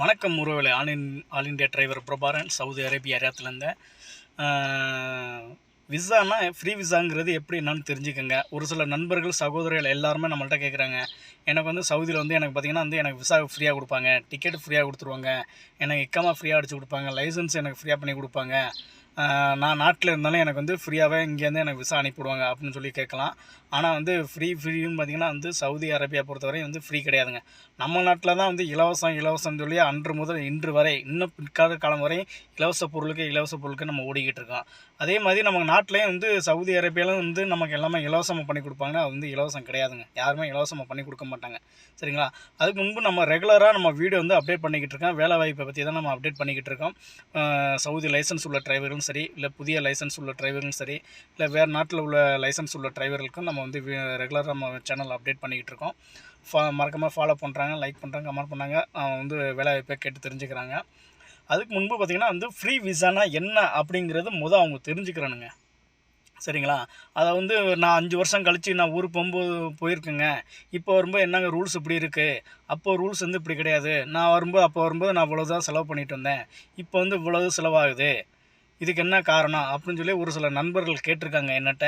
வணக்கம் உறவுகளை. All in all India driver Prabaran Saudi Arabia ஏரியாத்துலேருந்து. விசானா ஃப்ரீ விசாங்கிறது எப்படி என்னன்னு தெரிஞ்சுக்கோங்க. ஒரு சில நண்பர்கள் சகோதரர்கள் எல்லாருமே நம்மள்ட்ட கேட்குறாங்க எனக்கு வந்து சவுதியில் வந்து எனக்கு பார்த்திங்கன்னா வந்து எனக்கு விசா ஃப்ரீயாக கொடுப்பாங்க. டிக்கெட் ஃப்ரீயாக கொடுத்துருவாங்க. எனக்கு இக்கமா ஃப்ரீயாக அடிச்சு கொடுப்பாங்க. லைசன்ஸ் எனக்கு ஃப்ரீயாக பண்ணி கொடுப்பாங்க. நான் நாட்டில் இருந்தாலும் எனக்கு வந்து ஃப்ரீயாகவே இங்கேருந்து எனக்கு விசா அனுப்பிவிடுவாங்க அப்படின்னு சொல்லி கேட்கலாம். ஆனால் வந்து ஃப்ரீ ஃப்ரீன்னு பார்த்தீங்கன்னா வந்து சவுதி அரேபியா பொறுத்தவரை வந்து ஃப்ரீ கிடையாதுங்க. நம்ம நாட்டில் தான் வந்து இலவசம் இலவசம்னு சொல்லி அன்று முதல் இன்று வரை இன்னும் பிற்கால காலம் வரை இலவச பொருளுக்கு இலவச பொருளுக்கு நம்ம ஓடிக்கிட்டு இருக்கோம். அதே மாதிரி நம்ம நாட்டிலையும் வந்து சவுதி அரேபியாவில் வந்து நமக்கு எல்லாமே இலவசமாக பண்ணி கொடுப்பாங்கன்னா அது வந்து இலவசம் கிடையாதுங்க. யாருமே இலவசமாக பண்ணி கொடுக்க மாட்டாங்க. சரிங்களா? அதுக்கு முன்பு நம்ம ரெகுலராக நம்ம வீடியோ வந்து அப்டேட் பண்ணிக்கிட்டு இருக்கோம். வேலை வாய்ப்பை பற்றி தான் நம்ம அப்டேட் பண்ணிக்கிட்டு இருக்கோம். சவுதி லைசன்ஸ் உள்ள டிரைவர்களும் சரி இல்லை புதிய லைசன்ஸ் உள்ள டிரைவர்களும் சரி இல்லை வேறு நாட்டில் உள்ள லைசன்ஸ் உள்ள டிரைவர்களுக்கும் நம்ம வந்து ரெகுலராக நம்ம சேனல் அப்டேட் பண்ணிக்கிட்டு இருக்கோம். ஃபா மறக்காமல் ஃபாலோ பண்ணுறாங்க லைக் பண்ணுறாங்க கமெண்ட் பண்ணாங்க அவங்க வந்து வேலைவாய்ப்பை கேட்டு தெரிஞ்சுக்கிறாங்க. அதுக்கு முன்பு பார்த்திங்கன்னா வந்து ஃப்ரீ விசானா என்ன அப்படிங்கிறது முதல் அவங்க தெரிஞ்சுக்கிறானுங்க. சரிங்களா? அதை வந்து நான் அஞ்சு வருஷம் கழித்து நான் ஊருக்கு போகும்போது போயிருக்கேங்க. இப்போ வரும்போது என்னங்க ரூல்ஸ் இப்படி இருக்குது அப்போ ரூல்ஸ் வந்து இப்படி கிடையாது. நான் வரும்போது அப்போ வரும்போது நான் இவ்வளோ தான் செலவு பண்ணிட்டு வந்தேன் இப்போ வந்து இவ்வளோ செலவாகுது. இதுக்கு என்ன காரணம் அப்படின்னு சொல்லி ஒரு சில நண்பர்கள் கேட்டிருக்காங்க என்னட்ட.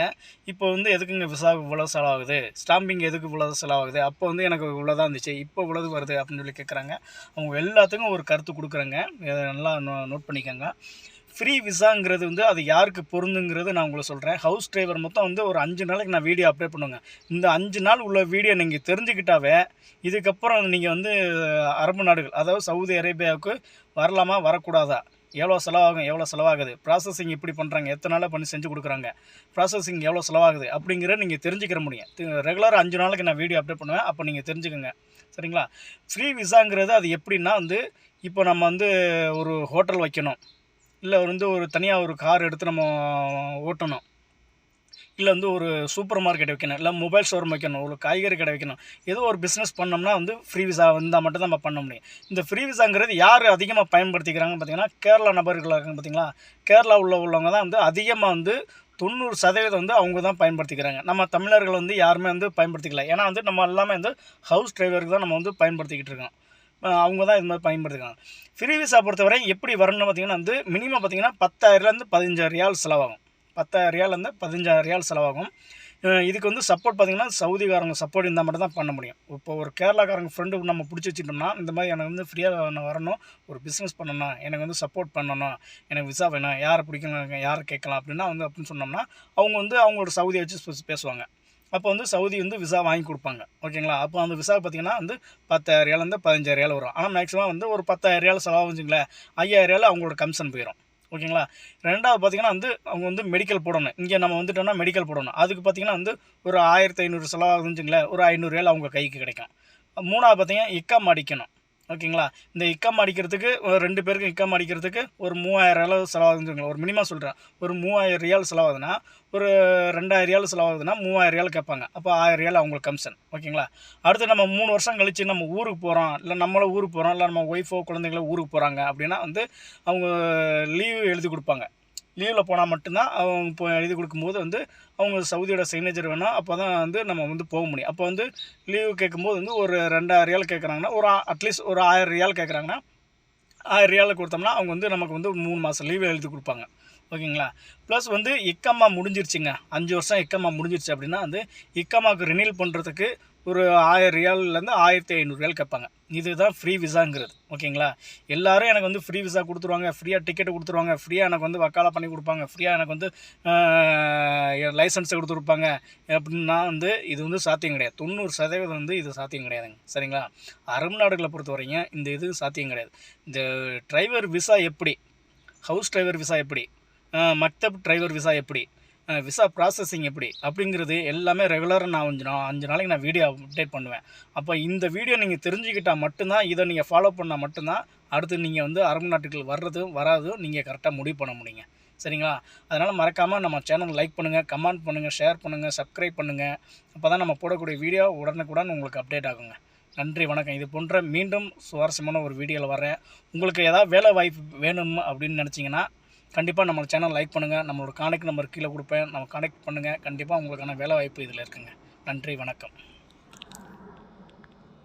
இப்போ வந்து எதுக்குங்க விசாவுக்கு இவ்வளோ செலவாகுது? ஸ்டாம்பிங் எதுக்கு இவ்வளோ செலவாகுது? அப்போ வந்து எனக்கு இவ்வளோ தான் இருந்துச்சு. இப்போ இவ்வளவு வருது அப்படின்னு சொல்லி கேட்குறாங்க. அவங்க எல்லாத்துக்கும் ஒரு கருத்து கொடுக்குறாங்க. இதை நல்லா நோ நோட் பண்ணிக்கோங்க. ஃப்ரீ விசாங்கிறது வந்து அது யாருக்கு பொருந்துங்கிறது நான் உங்களுக்கு சொல்கிறேன் ஹவுஸ் டிரைவர் மொத்தம் வந்து ஒரு அஞ்சு நாளைக்கு நான் வீடியோ அப்டேட் பண்ணுவேங்க. இந்த அஞ்சு நாள் உள்ள வீடியோ நீங்கள் தெரிஞ்சுக்கிட்டாவே இதுக்கப்புறம் நீங்கள் வந்து அரபு நாடுகள் அதாவது சவுதி அரேபியாவுக்கு வரலாமா வரக்கூடாதா? எவ்வளோ செலவாகும் எவ்வளோ செலவாகுது? ப்ராசஸிங் இப்படி பண்ணுறாங்க எத்தனை நாளாக பண்ணி செஞ்சு கொடுக்குறாங்க? ப்ராசஸிங் எவ்வளோ செலவாகுது? அப்படிங்கிறத நீங்கள் தெரிஞ்சுக்கிற முடியும். ரெகுலராக அஞ்சு நாளைக்கு நான் வீடியோ அப்டேட் பண்ணுவேன். அப்போ நீங்கள் தெரிஞ்சுக்கோங்க. சரிங்களா? ஃப்ரீ விசாங்கிறது அது எப்படின்னா வந்து இப்போ நம்ம வந்து ஒரு ஹோட்டல் வைக்கணும். இல்லை வந்து ஒரு தனியாக ஒரு கார் எடுத்து நம்ம ஓட்டணும். இல்லை வந்து ஒரு சூப்பர் மார்க்கெட் வைக்கணும் இல்லை மொபைல் ஷோரூம் வைக்கணும் ஒரு காய்கறி கடை வைக்கணும். ஏதோ ஒரு பிஸ்னஸ் பண்ணோம்னா வந்து ஃப்ரீ விசா வந்தால் மட்டும் தான் நம்ம பண்ண முடியும். இந்த ஃப்ரீ விசாங்கிறது யார் அதிகமாக பயன்படுத்திக்கிறாங்கன்னு பார்த்தீங்கன்னா கேரளா நபர்கள் இருக்காங்க பார்த்தீங்களா கேரளா உள்ள உள்ளவங்க தான் வந்து அதிகமாக வந்து தொண்ணூறு சதவீதம் வந்து அவங்க தான் பயன்படுத்திக்கிறாங்க. நம்ம தமிழர்கள் வந்து யாருமே வந்து பயன்படுத்திக்கல. ஏன்னா வந்து நம்ம எல்லாமே வந்து ஹவுஸ் டிரைவருக்கு தான் நம்ம வந்து பயன்படுத்திக்கிட்டு இருக்கோம். அவங்க தான் இது மாதிரி பயன்படுத்திக்கிறாங்க. ஃப்ரீ விசா பொறுத்தவரை எப்படி வரணும்னு பார்த்தீங்கன்னா வந்து மினிமம் பார்த்தீங்கன்னா பத்தாயிரம்லேருந்து பதினஞ்சாயிரம் ரியால் செலவாகும். பத்தாயிரம் ரியால்லேருந்து பதினஞ்சாயிரம் ரியால் செலவாகும். இதுக்கு வந்து சப்போர்ட் பார்த்தீங்கன்னா சவுதிக்காரங்க சப்போர்ட் இருந்தால் மட்டும் தான் பண்ண முடியும். இப்போ ஒரு கேரளாக்காரங்க ஃப்ரெண்டு நம்ம பிடிச்சி வச்சுட்டோம்னா இந்த மாதிரி எனக்கு வந்து ஃப்ரீயாக நான் வரணும். ஒரு பிஸ்னஸ் பண்ணணும் எனக்கு வந்து சப்போர்ட் பண்ணணும் எனக்கு விசா வேணும். யாரை பிடிக்கணும் யாரை கேட்கலாம் அப்படின்னா வந்து அப்படின்னு சொன்னோம்னா அவங்க வந்து அவங்களோட சவுதியை வச்சு பேசுவாங்க. அப்போ வந்து சவுதி வந்து விசா வாங்கி கொடுப்பாங்க. ஓகேங்களா? அப்போ அந்த விசா பார்த்தீங்கன்னா வந்து பத்தாயிரம் ரியாலேருந்து பதினஞ்சாயிரம் ரியால் வரும். ஆனால் மேக்ஸிமம் வந்து ஒரு பத்தாயிரம் ரியால் செலவாகும் வச்சுங்களேன் ஐயாயிரம் ரியால் அவங்களோட கமிஷன் போயிடும் ஓகேங்களா? ரெண்டாவது பார்த்தீங்கன்னா வந்து அவங்க வந்து மெடிக்கல் போடணும். இங்கே நம்ம வந்துட்டோம்னா மெடிக்கல் போடணும். அதுக்கு பார்த்தீங்கன்னா வந்து ஒரு ஆயிரத்தி ஐநூறு செலவாகுதுன்னு வச்சுங்களேன் ஒரு ஐநூறு ரியால் அவங்க கைக்கு கிடைக்கும். மூணாவது பார்த்தீங்கன்னா இக்காம் அடிக்கணும் ஓகேங்களா? இந்த இக்காம் அடிக்கிறதுக்கு ஒரு ரெண்டு பேருக்கு இக்காம் அடிக்கிறதுக்கு ஒரு மூவாயிரம் அளவு செலவாகுதுங்களா? ஒரு மினிமம் சொல்கிறேன் ஒரு மூவாயிரம் ரியால் செலவாகுதுன்னா ஒரு ரெண்டாயிரம் ரியால் செலவாகுதுன்னா மூவாயிரம் ரியால் கேட்பாங்க. அப்போ ஆயிரம் ரியால் அவங்களுக்கு கமிஷன் ஓகேங்களா? அடுத்து நம்ம மூணு வருஷம் கழித்து நம்ம ஊருக்கு போகிறோம் இல்லை நம்மளும் ஊருக்கு போகிறோம் இல்லை நம்ம ஒய்ஃபோ குழந்தைங்களோ ஊருக்கு போகிறாங்க அப்படின்னா வந்து அவங்க லீவு எழுதி கொடுப்பாங்க. லீவில் போனால் மட்டும்தான் அவங்க இப்போ எழுதி கொடுக்கும்போது வந்து அவங்க சவுதியோட சிக்னேச்சர் வேணும் அப்போ தான் வந்து நம்ம வந்து போக முடியும். அப்போ வந்து லீவு கேட்கும்போது வந்து ஒரு ரெண்டாயிரம் ரியால் கேட்குறாங்கன்னா ஒரு அட்லீஸ்ட் ஒரு ஆயிரம் ரியால் கேட்குறாங்கன்னா ஆயிரம் ரியால் கொடுத்தோம்னா அவங்க வந்து நமக்கு வந்து மூணு மாதம் லீவு எழுதி கொடுப்பாங்க. ஓகேங்களா? ப்ளஸ் வந்து இக்கம்மா முடிஞ்சிருச்சுங்க. அஞ்சு வருஷம் இக்கம்மா முடிஞ்சிருச்சு அப்படின்னா வந்து இக்கம்மாவுக்கு ரினியூல் பண்ணுறதுக்கு ஒரு ஆயிரம் ரியால்லேருந்து ஆயிரத்தி ஐநூறு ரியால் கேட்பாங்க. இதுதான் ஃப்ரீ விசாங்கிறது ஓகேங்களா? எல்லாரும் எனக்கு வந்து ஃப்ரீ விசா கொடுத்துருவாங்க. ஃப்ரீயாக டிக்கெட் கொடுத்துருவாங்க. ஃப்ரீயாக எனக்கு வந்து வக்காலா பண்ணி கொடுப்பாங்க. ஃப்ரீயாக எனக்கு வந்து லைசன்ஸை கொடுத்து கொடுப்பாங்க. அப்படின்னா வந்து இது வந்து சாத்தியம் கிடையாது. தொண்ணூறு சதவீதம் வந்து இது சாத்தியம் கிடையாதுங்க. சரிங்களா? அரபு நாடுகளை பொறுத்த வரைக்கும் இந்த இது சாத்தியம் கிடையாது. இந்த டிரைவர் விசா எப்படி? ஹவுஸ் டிரைவர் விசா எப்படி? மக்தப் டிரைவர் விசா எப்படி? விசா ப்ராசஸிங் எப்படி? அப்படிங்கிறது எல்லாமே ரெகுலராக நான் அஞ்சு நாள் அஞ்சு நாளைக்கு நான் வீடியோ அப்டேட் பண்ணுவேன். அப்போ இந்த வீடியோ நீங்கள் தெரிஞ்சுக்கிட்டால் மட்டும்தான் இதை நீங்கள் ஃபாலோ பண்ணால் மட்டும்தான் அடுத்து நீங்கள் வந்து அரபு நாட்டுகள் வர்றதும் வராதும் நீங்கள் கரெக்டாக முடிவு பண்ண முடியுங்க. சரிங்களா? அதனால் மறக்காமல் நம்ம சேனல் லைக் பண்ணுங்கள் கமெண்ட் பண்ணுங்கள் ஷேர் பண்ணுங்கள் சப்ஸ்கிரைப் பண்ணுங்கள் அப்போ தான் நம்ம போடக்கூடிய வீடியோ உடனுக்குடன் உங்களுக்கு அப்டேட் ஆகுங்க. நன்றி வணக்கம். இது போன்ற மீண்டும் சுவாரஸ்யமான ஒரு வீடியோவில் வரேன் உங்களுக்கு ஏதாவது வேலை வாய்ப்பு வேணும் அப்படின்னு நினச்சிங்கன்னா கண்டிப்பாக நம்ம சேனல் லைக் பண்ணுங்கள் நம்மளோட கான்டெக்ட் நம்பர் கீழே கொடுப்பேன். நம்ம கான்டாக்ட் பண்ணுங்கள் கண்டிப்பாக உங்களுக்கான வேலை வாய்ப்பு இதில் இருக்குங்க. நன்றி வணக்கம்.